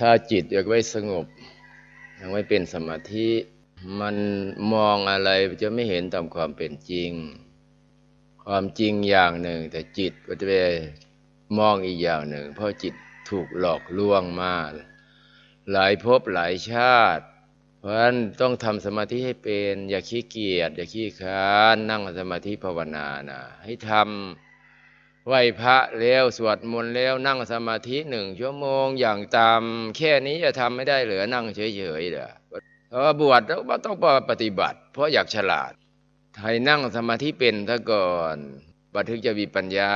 ถ้าจิตยังไม่สงบยังไม่เป็นสมาธิ มันมองอะไรจะไม่เห็นตามความเป็นจริง ความจริงอย่างหนึ่ง แต่จิตก็จะไปมองอีกอย่างหนึ่ง เพราะจิตถูกหลอกลวงมา หลายภพหลายชาติ เพราะฉะนั้นต้องทำสมาธิให้เป็น อย่าขี้เกียจอย่าขี้ค้านนั่งสมาธิภาวนานะให้ทำ ไหวพระแล้วสวดมนต์แล้วนั่งสมาธิหนึ่งชั่วโมงอย่างตามแค่นี้จะทำไม่ได้เหรือนั่งเฉยๆเหรอเพราะบวชแล้วต้องปฏิบัติ เพราะอยากฉลาดให้นั่งสมาธิเป็นซะก่อนบัดถึงจะมีปัญญา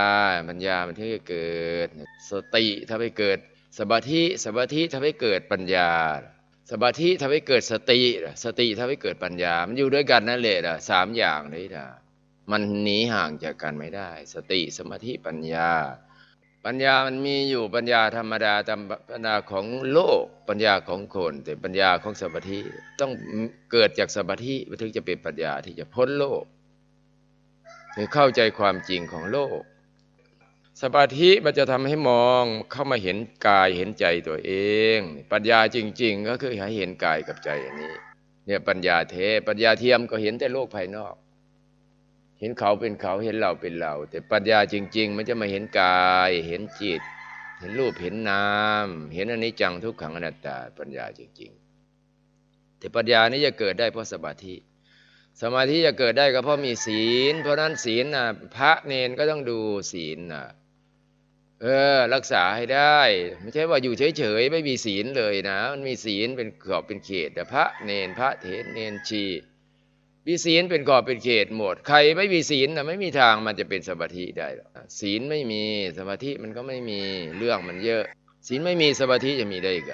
ปัญญามันถึงจะเกิด สติทำให้เกิดสมาธิสมาธิทำให้เกิดปัญญา สมาธิทำให้เกิดสติ สติทำให้เกิดปัญญา มันอยู่ด้วยกันนั่นแหละนะสามอย่างนี้นะ มันหนีห่างจากกันไม่ได้ สติสมาธิปัญญา ปัญญามันมีอยู่ปัญญาธรรมดาตามปัญญาของโลกปัญญาของคน แต่ปัญญาของสมาธิต้องเกิดจากสมาธิถึงจะเป็นปัญญาที่จะพ้นโลกคือเข้าใจความจริงของโลกสมาธิมันจะทำให้มองเข้ามาเห็นกายเห็นใจตัวเอง ปัญญาจริง ๆ ก็คือให้เห็นกายกับใจอันนี้ เนี่ยปัญญาเทปัญญาเทียมก็เห็นแต่โลกภายนอก ห็นเขาเป็นเขาเห็นเราเป็นเรา แต่ปัญญาจริง ๆ มันจะมาเห็นกาย เห็นจิต เห็นรูปเห็นนามเห็นอนิจจังทุกขังอนัตตา ปัญญาจริง ๆ แต่ปัญญานี้จะเกิดได้เพราะสมาธิสมาธิจะเกิดได้ก็เพราะมีศีล เพราะนั้นศีลนะพระเนนก็ต้องดูศีลนะเออ รักษาให้ได้ ไม่ใช่ว่าอยู่เฉยๆไม่มีศีลเลยนะ มันมีศีลเป็นขอบเป็นเขตแต่พระเนนพระเถรเนนชี มีศีลเป็นขอบเป็นเขตหมด ใครไม่มีศีลนะไม่มีทางมันจะเป็นสมาธิได้หรอกศีลไม่มีสมาธิมันก็ไม่มีเรื่องมันเยอะ ศีลไม่มีสมาธิจะมีได้ยังไง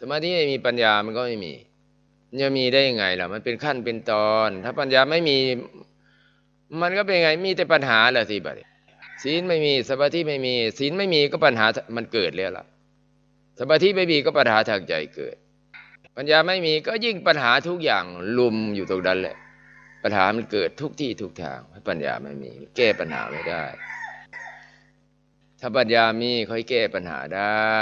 สมาธิไม่มีปัญญามันก็ไม่มีจะมีได้ยังไงล่ะ มันเป็นขั้นเป็นตอน ถ้าปัญญาไม่มี มันก็เป็นไงมีแต่ปัญหาแหละสิบัดศีลไม่มีสมาธิไม่มี ศีลไม่มีก็ปัญหามันเกิดแล้วล่ะสมาธิไม่มีก็ปัญหาทางใจเกิด ปัญญาไม่มีก็ยิ่งปัญหาทุกอย่างลุมอยู่ตรงนั้นแหละ ปัญหามันเกิดทุกที่ทุกทางพระปัญญาไม่มี แก้ปัญหาไม่ได้ ถ้าปัญญามีค่อยแก้ปัญหาได้